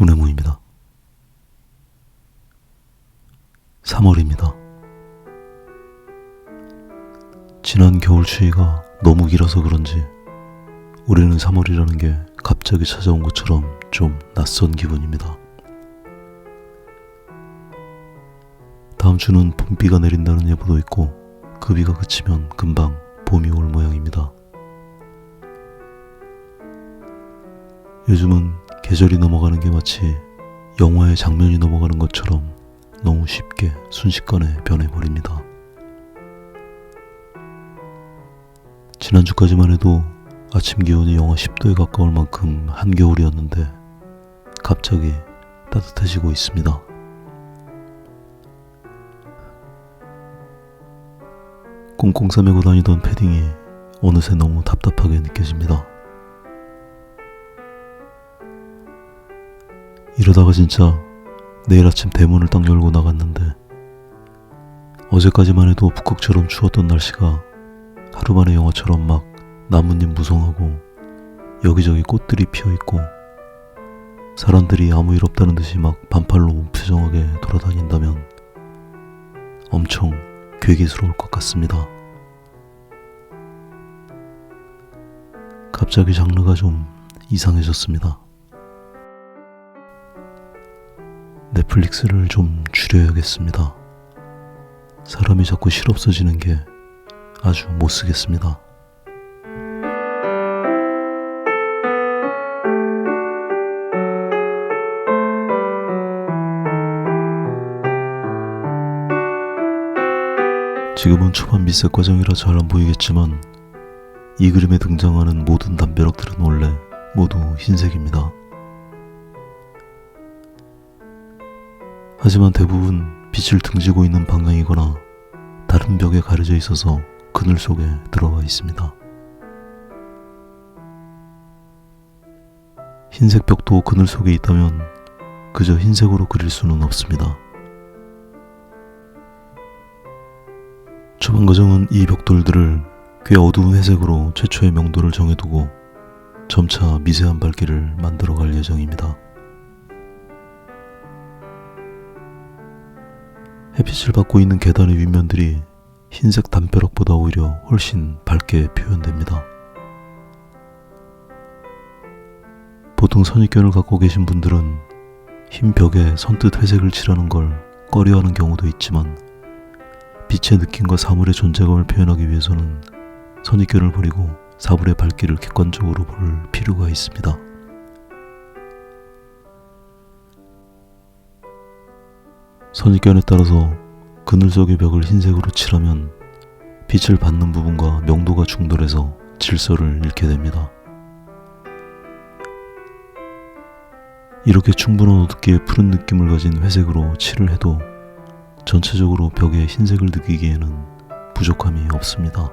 은혜모입니다. 3월입니다. 지난 겨울 추위가 너무 길어서 그런지 올해는 3월이라는 게 갑자기 찾아온 것처럼 좀 낯선 기분입니다. 다음 주는 봄비가 내린다는 예보도 있고 그 비가 그치면 금방 봄이 올 모양입니다. 요즘은 계절이 넘어가는 게 마치 영화의 장면이 넘어가는 것처럼 너무 쉽게 순식간에 변해버립니다. 지난주까지만 해도 아침 기온이 영하 10도에 가까울 만큼 한겨울이었는데 갑자기 따뜻해지고 있습니다. 꽁꽁 싸매고 다니던 패딩이 어느새 너무 답답하게 느껴집니다. 이러다가 진짜 내일 아침 대문을 딱 열고 나갔는데 어제까지만 해도 북극처럼 추웠던 날씨가 하루 만에 영화처럼 막 나뭇잎 무성하고 여기저기 꽃들이 피어 있고 사람들이 아무 일 없다는 듯이 막 반팔로 무표정하게 돌아다닌다면 엄청 괴기스러울 것 같습니다. 갑자기 장르가 좀 이상해졌습니다. 넷플릭스를 좀 줄여야겠습니다. 사람이 자꾸 실없어지는 게 아주 못 쓰겠습니다. 지금은 초반 미색 과정이라 잘 안 보이겠지만 이 그림에 등장하는 모든 담벼락들은 원래 모두 흰색입니다. 하지만 대부분 빛을 등지고 있는 방향이거나 다른 벽에 가려져 있어서 그늘 속에 들어가 있습니다. 흰색 벽도 그늘 속에 있다면 그저 흰색으로 그릴 수는 없습니다. 초반 과정은 이 벽돌들을 꽤 어두운 회색으로 최초의 명도를 정해두고 점차 미세한 밝기를 만들어 갈 예정입니다. 햇빛을 받고 있는 계단의 윗면들이 흰색 담벼락보다 오히려 훨씬 밝게 표현됩니다. 보통 선입견을 갖고 계신 분들은 흰 벽에 선뜻 회색을 칠하는 걸 꺼려하는 경우도 있지만 빛의 느낌과 사물의 존재감을 표현하기 위해서는 선입견을 버리고 사물의 밝기를 객관적으로 볼 필요가 있습니다. 선입견에 따라서 그늘 속의 벽을 흰색으로 칠하면 빛을 받는 부분과 명도가 충돌해서 질서를 잃게 됩니다. 이렇게 충분한 어둡기에 푸른 느낌을 가진 회색으로 칠을 해도 전체적으로 벽에 흰색을 느끼기에는 부족함이 없습니다.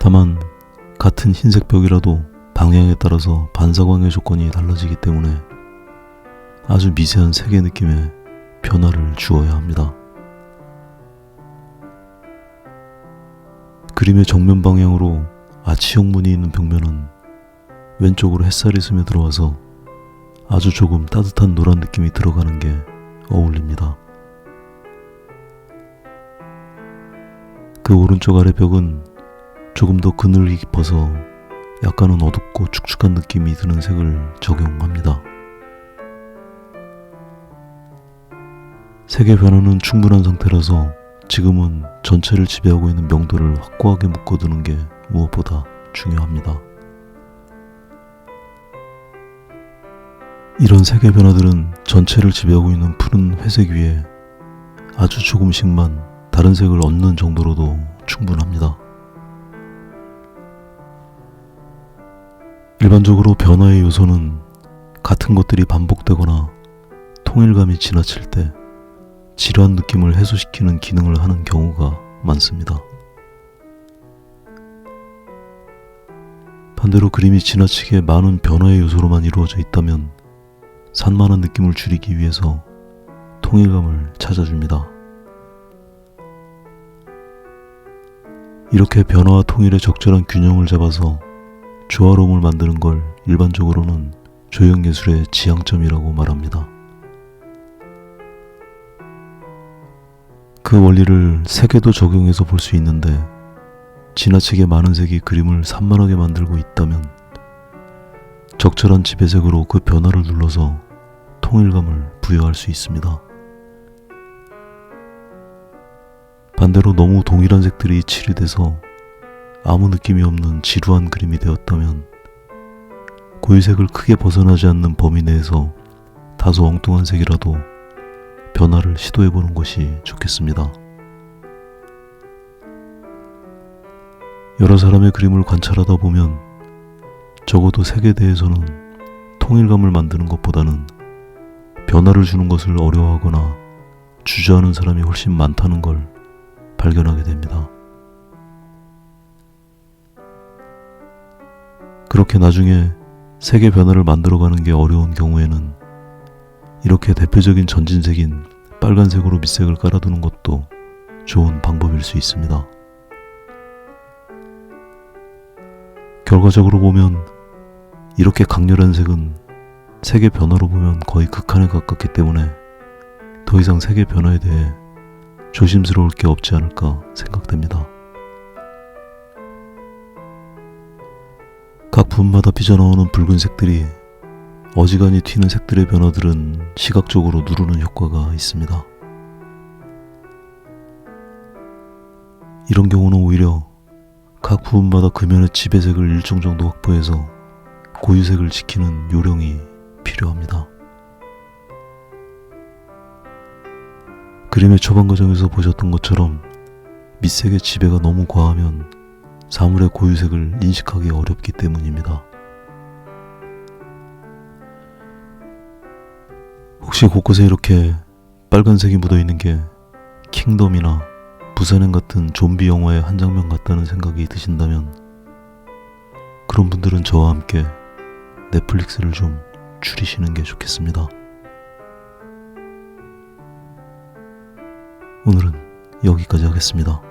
다만 같은 흰색 벽이라도 방향에 따라서 반사광의 조건이 달라지기 때문에 아주 미세한 색의 느낌에 변화를 주어야 합니다. 그림의 정면 방향으로 아치형 문이 있는 벽면은 왼쪽으로 햇살이 스며 들어와서 아주 조금 따뜻한 노란 느낌이 들어가는 게 어울립니다. 그 오른쪽 아래 벽은 조금 더 그늘이 깊어서 약간은 어둡고 축축한 느낌이 드는 색을 적용합니다. 색의 변화는 충분한 상태라서 지금은 전체를 지배하고 있는 명도를 확고하게 묶어두는 게 무엇보다 중요합니다. 이런 색의 변화들은 전체를 지배하고 있는 푸른 회색 위에 아주 조금씩만 다른 색을 얹는 정도로도 충분합니다. 일반적으로 변화의 요소는 같은 것들이 반복되거나 통일감이 지나칠 때 지루한 느낌을 해소시키는 기능을 하는 경우가 많습니다. 반대로 그림이 지나치게 많은 변화의 요소로만 이루어져 있다면 산만한 느낌을 줄이기 위해서 통일감을 찾아줍니다. 이렇게 변화와 통일의 적절한 균형을 잡아서 조화로움을 만드는 걸 일반적으로는 조형예술의 지향점이라고 말합니다. 그 원리를 색에도 적용해서 볼 수 있는데 지나치게 많은 색이 그림을 산만하게 만들고 있다면 적절한 지배색으로 그 변화를 눌러서 통일감을 부여할 수 있습니다. 반대로 너무 동일한 색들이 칠해돼서 아무 느낌이 없는 지루한 그림이 되었다면 고유색을 크게 벗어나지 않는 범위 내에서 다소 엉뚱한 색이라도 변화를 시도해 보는 것이 좋겠습니다. 여러 사람의 그림을 관찰하다 보면 적어도 색에 대해서는 통일감을 만드는 것보다는 변화를 주는 것을 어려워하거나 주저하는 사람이 훨씬 많다는 걸 발견하게 됩니다. 그렇게 나중에 색의 변화를 만들어가는 게 어려운 경우에는 이렇게 대표적인 전진색인 빨간색으로 밑색을 깔아두는 것도 좋은 방법일 수 있습니다. 결과적으로 보면 이렇게 강렬한 색은 색의 변화로 보면 거의 극한에 가깝기 때문에 더 이상 색의 변화에 대해 조심스러울 게 없지 않을까 생각됩니다. 각 부분마다 삐져나오는 붉은색들이 어지간히 튀는 색들의 변화들은 시각적으로 누르는 효과가 있습니다. 이런 경우는 오히려 각 부분마다 금연의 지배색을 일정 정도 확보해서 고유색을 지키는 요령이 필요합니다. 그림의 초반 과정에서 보셨던 것처럼 밑색의 지배가 너무 과하면 사물의 고유색을 인식하기 어렵기 때문입니다. 혹시 곳곳에 이렇게 빨간색이 묻어 있는 게 킹덤이나 부산행 같은 좀비 영화의 한 장면 같다는 생각이 드신다면 그런 분들은 저와 함께 넷플릭스를 좀 줄이시는 게 좋겠습니다. 오늘은 여기까지 하겠습니다.